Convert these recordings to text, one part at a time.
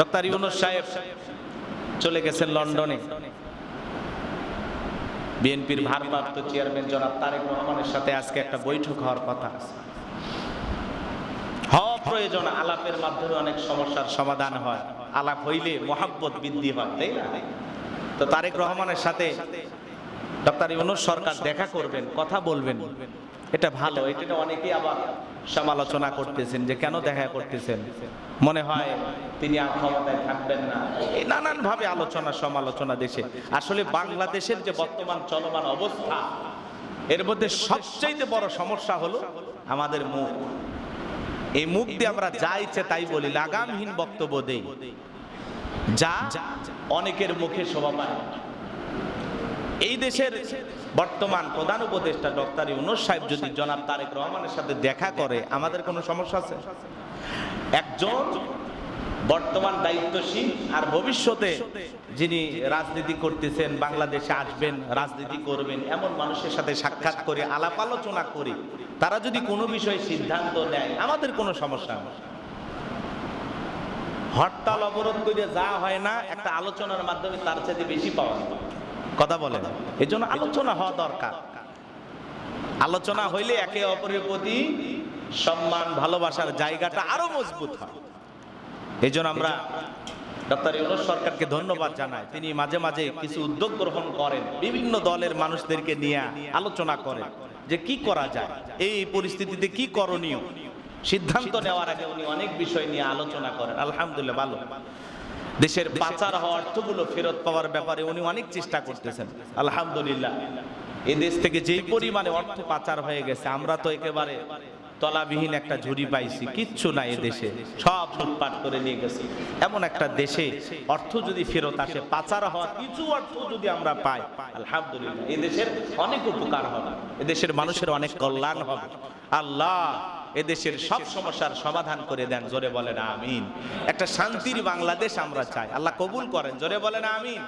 Doctor Yunus সাহেব চলে গেছেন লন্ডনে। বিএনপির ভারপ্রাপ্ত চেয়ারম্যান জনাব তারেক রহমানের সাথে আজকে একটা বৈঠক হওয়ার কথা হওয়া প্রয়োজন, আলাপের মাধ্যমে অনেক সমস্যার সমাধান হয়। আলাপ হইলে মহাব্বত বৃদ্ধি হয়, তাই না? তো তারেক রহমানের সাথে ডক্টর ইউনুস সরকার দেখা করবেন, কথা বলবেন। এটা ভালো, এটা অনেকেই আবার সমালোচনা করতেছেন, যে কেন দেখা করতেছেন? মনে হয় তিনি আর ক্ষমতায় থাকবেন না। এই নানান ভাবে আলোচনা, সমালোচনা দেশে। আসলে বাংলাদেশের যে বর্তমান চলমান অবস্থা, এর মধ্যে সবচেয়ে বড় সমস্যা হলো আমাদের মুখ। এই মুখ দিয়ে আমরা যা ইচ্ছে তাই বলি, লাগামহীন বক্তব্য দেই। যা অনেকের মুখে শোভা পায় এই দেশের বর্তমান প্রধান উপদেষ্টা ডক্টর ইউনুস সাহেব যদি জনাব তারেক রহমানের সাথে দেখা করে, আমাদের কোনো সমস্যা আছে? একজন বর্তমান দায়িত্বশীল আর ভবিষ্যতে যিনি রাজনীতি করতেছেন, বাংলাদেশে আসবেন, রাজনীতি করবেন, এমন মানুষের সাথে সাক্ষাৎ করে, আলাপ আলোচনা করে, তারা যদি কোনো বিষয়ে সিদ্ধান্ত নেয়, আমাদের কোনো সমস্যা হরতাল অবরোধ করে যা হয় না, একটা আলোচনার মাধ্যমে তার চাইতে বেশি পাওয়া যায়। কথা বলেন। এই জন্য আলোচনা হওয়া দরকার। আলোচনা হইলে একে অপরের প্রতি সম্মান, ভালোবাসার জায়গাটা আরও মজবুত হয়। এই জন্য আমরা ডক্টর ইউনুস সরকারকে ধন্যবাদ জানাই। তিনি মাঝে মাঝে কিছু উদ্যোগ গ্রহণ করেন। বিভিন্ন দলের মানুষদেরকে নিয়ে আলোচনা করেন যে কি করা যায়, এই পরিস্থিতিতে কি করণীয়। সিদ্ধান্ত নেওয়ার আগে উনি অনেক বিষয় নিয়ে আলোচনা করেন। আলহামদুলিল্লাহ, ভালো। দেশের পাচার হওয়া অর্থগুলো ফেরত পাওয়ার ব্যাপারে উনি অনেক চেষ্টা করতেছেন। আলহামদুলিল্লাহ। এই দেশ থেকে যেই পরিমাণে অর্থ পাচার হয়ে গেছে আমরা তো একেবারে তলাবিহীন একটা ঝুড়ি পাইছি কিচ্ছু নাই এ দেশে। সব লুটপাট করে নিয়ে গেছি। এমন একটা দেশে অর্থ যদি ফেরত আসে পাচার হওয়া কিছু অর্থ যদি আমরা পাই আলহামদুলিল্লাহ। এই দেশের অনেক উপকার হবে এদেশের মানুষের অনেক কল্যাণ হবে। আল্লাহ এদেশের সব সমস্যার সমাধান করে দেন জোরে বলেন আমিন। একটা শান্তির বাংলাদেশ আমরা চাই। আল্লাহ কবুল করেন জোরে বলেন আমিন।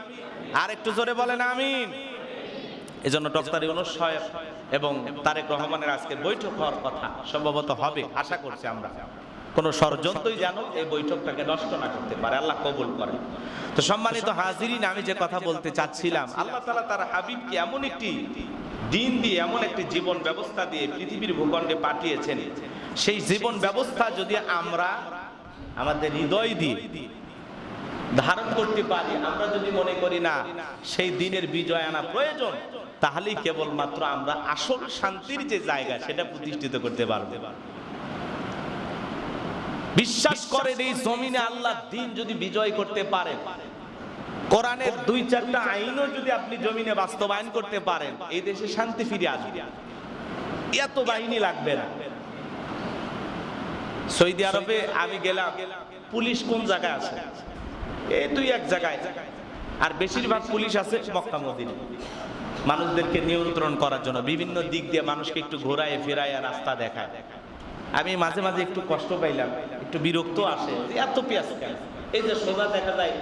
আর একটু জোরে বলেন আমিন। এজন্য ডক্টর ইউনুস সাহেব এবং তারেক রহমানের আজকে বৈঠক হওয়ার কথা সম্ভবত হবে আশা করছি আমরা। কোনো ষড়যন্ত্রই যেন এই বৈঠকটাকে নষ্ট না করতে পারে আল্লাহ কবুল করে। তো সম্মানিত হাজিরিন আমি যে কথা বলতে চাচ্ছিলাম আল্লাহ তালা তার হাবিবকে এমন একটি দিন দিয়ে এমন একটি জীবন ব্যবস্থা দিয়ে পৃথিবীর ভূখণ্ডে পাঠিয়েছেন। সেই জীবন ব্যবস্থা যদি আমরা আমাদের হৃদয় দিয়ে ধারণ করতে পারি, আমরা যদি মনে করি না সেই দিনের বিজয় আনা প্রয়োজন, তাহলেই কেবলমাত্র আমরা আসল শান্তির যে জায়গা সেটা প্রতিষ্ঠিত করতে পারব। বিশ্বাস করেন এই জমিনে আল্লাহ দিন যদি বিজয় করতে পারে, কোরআনের দুই চারটা আইনও যদি আপনি জমিনে বাস্তবায়ন করতে পারেন, এই দেশে শান্তি ফিরে আসবে। এত বাহিনী লাগবে না। সৌদি আরবে আমি গেলাম। পুলিশ কোন জায়গায় আছে? এই দুই এক জায়গায়। আর বেশিরভাগ পুলিশ আছে মক্কা, মদিনে। মানুষদেরকে নিয়ন্ত্রণ করার জন্য বিভিন্ন দিক দিয়ে মানুষকে একটু ঘোরায়, ফেরায়, রাস্তা দেখায়। আমি মাঝে মাঝে একটু কষ্ট পাইলাম, একটু বিরক্ত আসে এত পেঁয়াজ এই যে সোজা দেখা যায়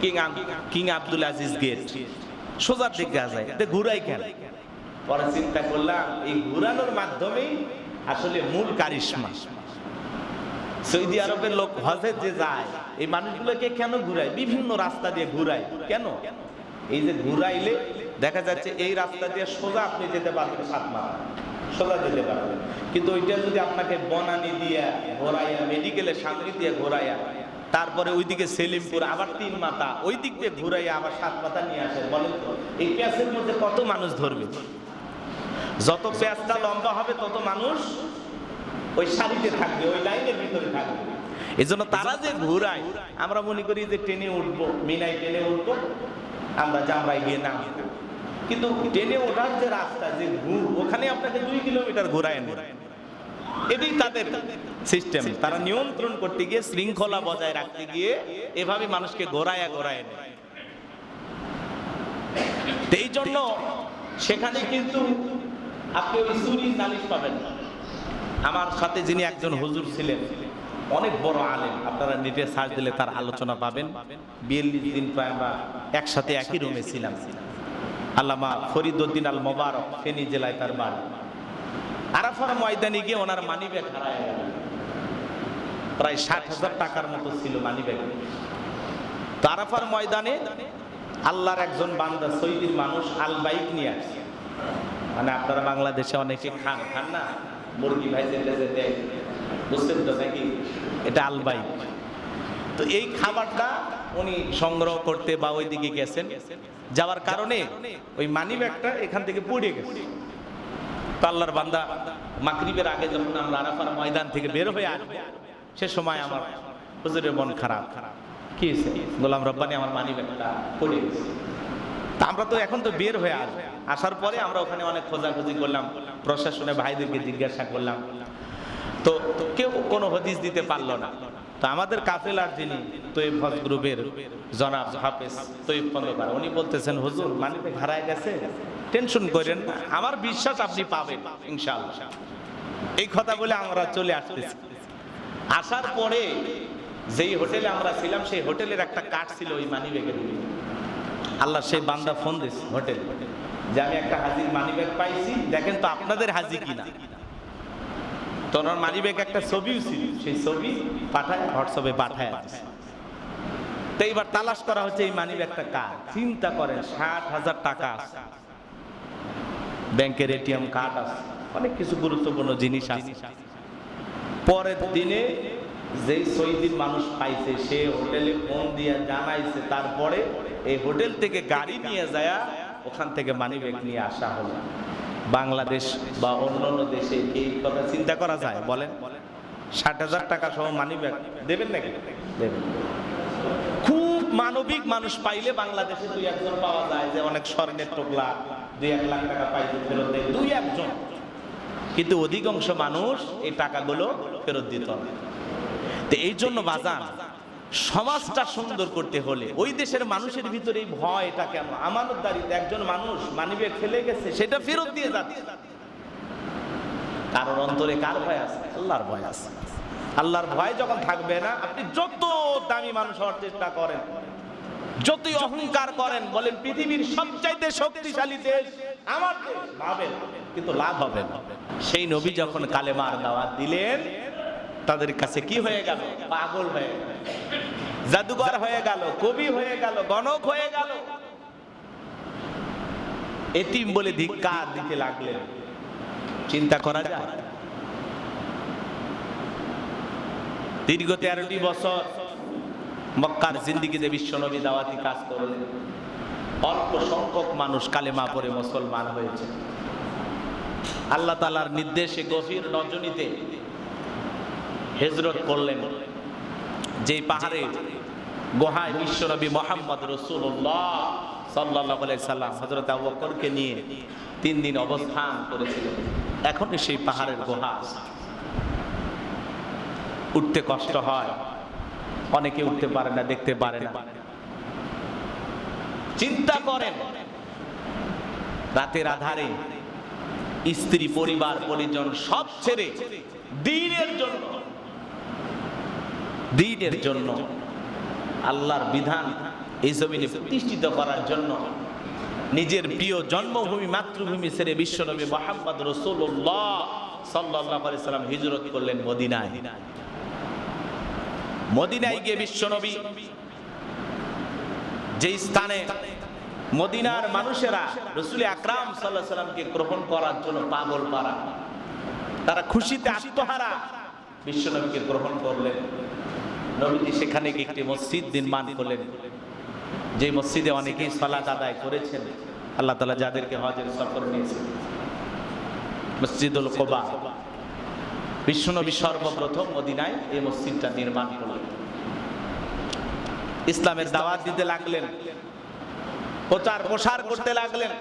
king king Abdul Aziz gate. সোজার দিক দেখা যায় ঘুরাই কেন? পরে চিন্তা করলাম, এই ঘুরানোর মাধ্যমেই আসলে মূল কারিশমা। সৌদি আরবের লোক হজে যে যায়, এই মানুষগুলোকে কেন ঘুরায়? বিভিন্ন রাস্তা দিয়ে ঘুরায়। কেন? এই যে ঘুরাইলে দেখা যাচ্ছে এই রাস্তা দিয়ে সোজা আপনি যেতে পারবেন সাত মাথা সোজা যেতে পারবেন। কিন্তু ওইটা যদি আপনাকে বনানি দিয়া ঘোরাইয়া মেডিকেলের সামনে দিয়ে ঘোরাইয়া, তারপরে ওইদিকে সেলিমপুর, আবার তিন মাথা ওই দিক দিয়ে ঘুরাইয়া আবার সাত মাথা নিয়ে আসে বলেন তো, এই প্যাসের মধ্যে কত মানুষ ধরবে? যত প্যাঁচটা লম্বা হবে, তত মানুষ ওই সারিতে থাকবে, ওই লাইনের ভিতরে থাকবে। এই জন্য তারা যে ঘুরায়, আমরা মনে করি যে ট্রেনে উঠবো, মিনায় ট্রেনে উঠবো, আমরা জামরাই গিয়ে নামবো। কিন্তু ট্রেনে ওঠার যে রাস্তা, যে ঘুর, ওখানে আপনাকে দুই কিলোমিটার ঘোরায় এটাই তাদের সিস্টেম তারা নিয়ন্ত্রণ করতে গিয়ে, শৃঙ্খলা বজায় রাখতে গিয়ে, এভাবে মানুষকে ঘোরায়া ঘোরায় নেয়। এই জন্য সেখানে কিন্তু আপনি ওই চুরি নালিশ পাবেন আমার সাথে যিনি একজন হুজুর ছিলেন, অনেক বড় আলেম। আপনারা নেটে সার্চ দিলে তার আলোচনা পাবেন। বিয়াল্লিশ দিন প্রায় আমরা একসাথে একই রুমে ছিলাম। আল্লামা ফরিদুদ্দিন আল মোবারক ফেনী জেলায় তার বাড়ি। আরাফার ময়দানে গিয়ে ওনার মানি ব্যাগ হারায় প্রায় ষাট হাজার টাকার মতো ছিল মানি ব্যাগ তারাফার ময়দানে আল্লাহর একজন বান্দা, সৈদির মানুষ আল বাইক নিয়ে আসছে মানে আপনারা বাংলাদেশে অনেকে খান। খান না? মুরগি ভাইজে লেজে দেয় বুঝতেন তো নাকি? এটা আলবাই। তো এই খাবারটা উনি সংগ্রহ করতে বা ওই দিকে গেছেন। যাওয়ার কারণে ওই মানি ব্যাগটা এখান থেকে পড়ে গেছে। তো আল্লাহর বান্দা মাকরিবের আগে যখন আমরা আরাফার ময়দান থেকে বের হয়ে আসব সে সময় আমার হুজুরের মন খারাপ। খারাপ কি হয়েছে? গোলাম রব্বানি আমার মানি ব্যাগটা পড়ে গেছে। তা আমরা তো এখন তো বের হয়ে আসব আসার পরে আমরা ওখানে অনেক খোঁজাখুঁজি করলাম, প্রশাসনে ভাইদেরকে জিজ্ঞাসা করলাম। তো কেউ কোনো হদিস দিতে পারল না। তো আমাদের কাফেলার যিনি তৈব গ্রুপের জনাব হাফেজ তৈব খন্দকার উনি বলতেছেন, হুজুর মানে হারায় গেছে? টেনশন করেন আমার বিশ্বাস আপনি পাবেন, ইনশাআল্লাহ। এই কথা বলে আমরা চলে আসতেছি। আসার পরে যেই হোটেলে আমরা ছিলাম, সেই হোটেলের একটা কাঠ ছিল ওই মানি ব্যাগের আল্লাহ সেই বান্দা ফোন দিস হোটেল যে আমি একটা হাজির মানি ব্যাগ পাইছি, দেখেন তো আপনাদের হাজি কিনা। তো ওনার মানি ব্যাগ একটা ছবিও ছিল, সেই ছবি পাঠায়, হোয়াটসঅ্যাপে পাঠায়। তো এইবার তালাশ করা হচ্ছে এই মানি ব্যাগটা কার? চিন্তা করেন, ষাট হাজার টাকা আছে। ব্যাংকের এটিএম কার্ড আছে। অনেক কিছু গুরুত্বপূর্ণ জিনিস আছে। পরের দিনে যেই সৈদিন মানুষ পাইছে, সে হোটেলে ফোন দিয়ে জানাইছে, তারপরে এই হোটেল থেকে গাড়ি নিয়ে যায় ওখান থেকে মানি ব্যাগ নিয়ে আসা হলো। বাংলাদেশ বা অন্য অন্য দেশে এই কথা চিন্তা করা যায়? বলেন। ষাট হাজার টাকা সহ মানি ব্যাগ দেবেন নাকি? দেবেন। খুব মানবিক মানুষ পাইলে বাংলাদেশে দুই একজন পাওয়া যায়, যে অনেক স্বর্ণের টোকলা দুই এক লাখ টাকা পাইছে, ফেরত দেয় দুই একজন। কিন্তু অধিকাংশ মানুষ এই টাকাগুলো ফেরত দিত না। তো এই জন্য বাজান সমাজটা সুন্দর করতে হলে ওই দেশের মানুষের ভিতরে এই ভয় এটা কেন? আমানতদারিতে একজন মানুষ মানিব্যাগ ফেলে গেছে সেটা ফেরত দিয়ে যাচ্ছে। কারোর অন্তরে কার ভয় আছে? আল্লাহর ভয় আছে। আল্লাহর ভয় যখন থাকবে না আপনি যত দামি মানুষ হওয়ার চেষ্টা করেন যতই অহংকার করেন বলেন পৃথিবীর সবচাইতে শক্তিশালী দেশ আমার দেশ। ভাবেন কিন্তু লাভ হবে না। সেই নবী যখন কালেমার দাওয়াত দিলেন তাদের কাছে কি হয়ে গেল? পাগল হয়ে গেল। জাদুঘর হয়ে গেল, কবি হয়ে গেল, গণক হয়ে গেল। এতিম বলে ধিক্কার দিতে লাগলেন। চিন্তা করা যায়? দীর্ঘ তেরোটি বছর মক্কার জিন্দিগিতে বিশ্বনবী দাওয়াতি কাজ করলেন, অল্প সংখ্যক মানুষ কালেমা পরে মুসলমান হয়েছে। আল্লাহ তালার নির্দেশে গভীর রজনীতে হেজরত করলেন। যেই পাহাড়ে গোহায় বিশ্বনবী মোহাম্মদ রসুল্লাহ সাল্লাহ সাল্লাম হজরত আবকরকে নিয়ে তিন দিন অবস্থান করেছিলেন। এখন সেই পাহাড়ের গুহা। উঠতে কষ্ট হয়। অনেকে উঠতে পারে না, দেখতে পারে না। চিন্তা করেন, রাতের আধারে স্ত্রী, পরিবার, পরিজন সব ছেড়ে দিনের জন্য দিনের জন্য আল্লাহর বিধান এই জমিনে প্রতিষ্ঠিত করার জন্য নিজের প্রিয় জন্মভূমি, মাতৃভূমি ছেড়ে বিশ্বনবী মোহাম্মদ রসুল্লাহ সাল্লাহ হিজরত করলেন মদিনায়। মদিনায় গিয়ে বিশ্বনবী যে স্থানে মদিনার মানুষেরা রসুল আকরাম সাল্লাহ সাল্লামকে গ্রহণ করার জন্য পাগল পারা তারা খুশিতে আত্মহারা বিশ্বনবীকে গ্রহণ করলেন। নবীজি সেখানে গিয়ে একটি মসজিদ নির্মাণ করলেন। যে মসজিদে অনেকেই সালাত আদায় করেছেন, আল্লাহ তালা যাদেরকে হজের সফর নিয়েছেন মসজিদুল কোবা, বিশ্বনবী সর্বপ্রথম মদিনায় এই মসজিদটা নির্মাণ করলেন। ইসলামের দাওয়াত দিতে লাগলেন, প্রচার প্রসার করতে লাগলেন।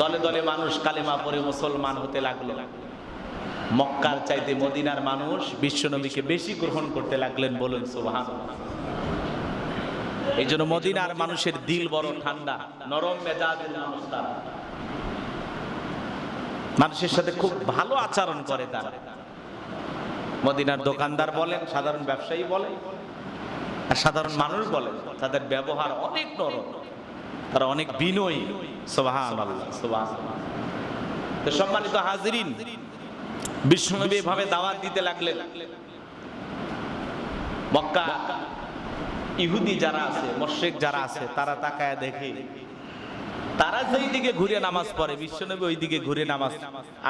দলে দলে মানুষ কালেমা পরে মুসলমান হতে লাগল। মক্কার চাইতে মদিনার মানুষ বিশ্বনবীকে বেশি গ্রহণ করতে লাগলেন বলুন সুবহান এই জন্য মদিনার মানুষের দিল বড় ঠান্ডা, নরম মেজাজের মানুষ তারা। মানুষের সাথে খুব ভালো আচরণ করে তারা। মদিনার দোকানদার বলেন, সাধারণ ব্যবসায়ী বলেন, আর সাধারণ মানুষ বলেন, তাদের ব্যবহার অনেক নরম, তারা অনেক বিনয়ী সোবাহান আল্লাহ সোবাহান সম্মানিত হাজিরিন বিশ্বনবী এভাবে দাওয়াত দিতে লাগলেন। মক্কা ইহুদি যারা আছে মোশেক যারা আছে, তারা তাকায় দেখে, তারা দিকে ঘুরে নামাজ পড়ে বিশ্বনবী ওই দিকে ঘুরে নামাজ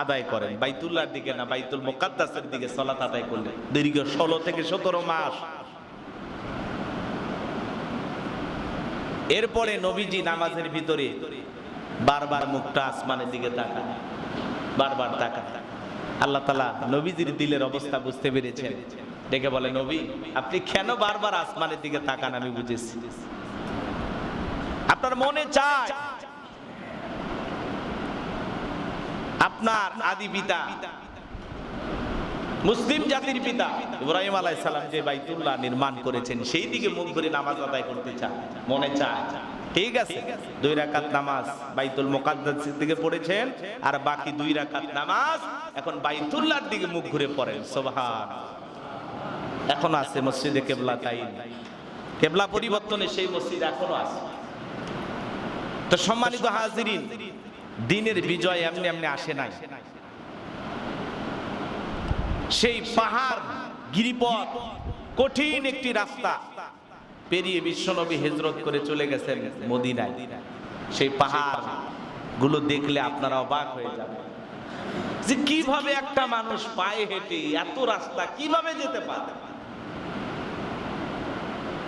আদায় করেন। বাইতুল্লাহর দিকে না, বাইতুল মোকাদ্দাসের দিকে সলাত আদায় করলেন। দীর্ঘ ষোলো থেকে সতেরো মাস। এরপরে নবীজি নামাজের ভিতরে বারবার মুখটা আসমানের দিকে তাকান, বারবার তাকান। আল্লাহ তালা নবীজির দিলের অবস্থা বুঝতে পেরেছেন। ডেকে বলে, নবী, আপনি কেন বারবার আসমানের দিকে তাকান? আমি বুঝেছি। আপনার মনে চায় আপনার আদি পিতা মুসলিম জাতির পিতা ইব্রাহিম আলাইহিস সালাম যে বাইতুল্লাহ নির্মাণ করেছেন, সেই দিকে মুখ করে নামাজ আদায় করতে চান মনে চায়। ঠিক আছে? দুই রাকাত নামাজ বাইতুল মুকাদ্দাসের দিকে পড়েছেন, আর বাকি দুই রাকাত নামাজ এখন বাইতুল্লাহর দিকে মুখ ঘুরে পড়েন। সুবহান। এখন আছে মসজিদে কেবলা, তাই কেবলা পরিবর্তনে সেই মসজিদ এখনও আছে। তো সম্মানিত হাজিরিন, দিনের বিজয় এমনি এমনি আসে নাই। সেই পাহাড়, গিরিপথ, কঠিন একটি রাস্তা পেরিয়ে বিশ্বনবী হেজরত করে চলে গেছেন মদিনায়। সেই পাহাড়গুলো দেখলে আপনারা অবাক হয়ে যাবে যে কীভাবে একটা মানুষ পায়ে হেঁটে এত রাস্তা কীভাবে যেতে পারে?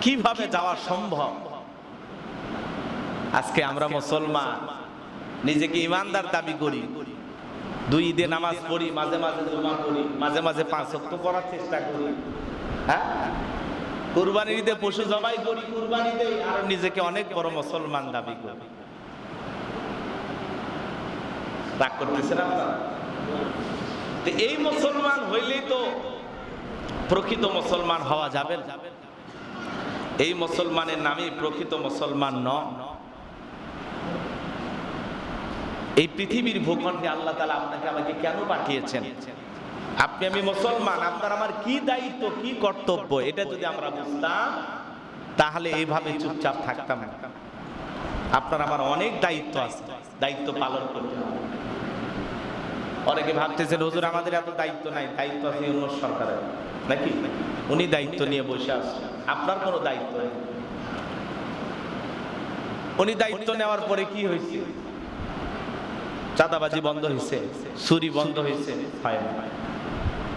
কীভাবে যাওয়া সম্ভব? আজকে আমরা মুসলমান, নিজেকে ইমানদার দাবি করি। দুই ঈদে নামাজ পড়ি, মাঝে মাঝে জমা করি, মাঝে মাঝে পাঁচ অক্ট পড়ার চেষ্টা করি। হ্যাঁ? কুরবানির ঈদে পশু জবাই করি কুরবানিতে আর নিজেকে অনেক বড় মুসলমান দাবি করি। রাগ করতেছেন আপনারা? এই মুসলমান হইলেই তো প্রকৃত মুসলমান হওয়া যাবে এই মুসলমানের নামই প্রকৃত মুসলমান ন এই পৃথিবীর ভূখণ্ডে আল্লাহ তালা আপনাকে আমাকে কেন পাঠিয়েছেন? আপনি আমি মুসলমান, আপনার আমার কি দায়িত্ব, কি কর্তব্য, এটা যদি আমরা বুঝতাম, তাহলে এইভাবে চুপচাপ থাকতাম আপনার আমার অনেক দায়িত্ব আছে, দায়িত্ব পালন করতে অনেকে ভাবতেছেন, হুজুর, আমাদের এত দায়িত্ব নাই, দায়িত্ব আছে অন্য সরকারের। নাকি? উনি দায়িত্ব নিয়ে বসে আসছেন আপনার কোনো দায়িত্ব নেই। উনি দায়িত্ব নেওয়ার পরে কি হয়েছে? চাঁদাবাজি বন্ধ হয়েছে চুরি বন্ধ হয়েছে হয়